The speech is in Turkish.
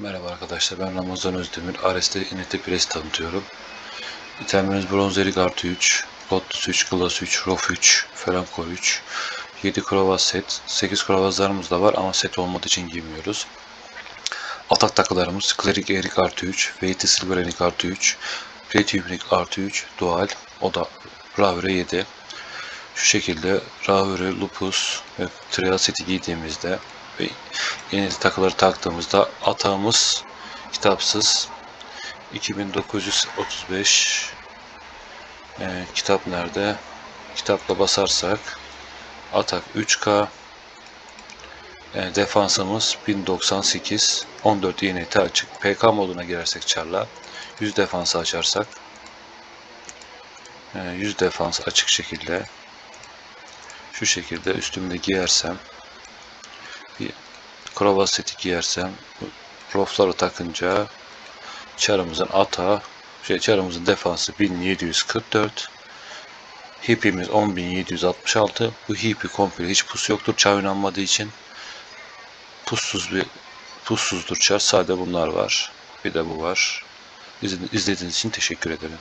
Merhaba arkadaşlar ben Ramazan Özdemir. Ares'te Inete Press tanıtıyorum. İtemlerimiz Bronz Erik artı 3, Lotus 3, Glass 3, Rof 3, Franco 3, 7 krovaz set, 8 krovazlarımız da var ama set olmadığı için giymiyoruz. Atak takılarımız Cleric Erik artı 3, Veiti Silver Erik artı 3, Platinum Erik artı 3, Dual, o da Ravre 7. Şu şekilde Ravre, Lupus ve Trial seti giydiğimizde ve yeni takıları taktığımızda atağımız kitapsız 2935 Ee, kitap nerede? Kitapla basarsak atak 3K ee, defansımız 1098 14 YNT açık. PK moduna girersek çarla 100 defansı açarsak ee, 100 defans açık şekilde şu şekilde üstümde giyersem bir krova seti giyersem rofları takınca çarımızın ata şey çarımızın defansı 1744 hipimiz 10766 bu hipi komple hiç pus yoktur çar oynanmadığı için. Pussuz bir pussuzdur çar. Sade bunlar var. Bir de bu var. İzlediğiniz için teşekkür ederim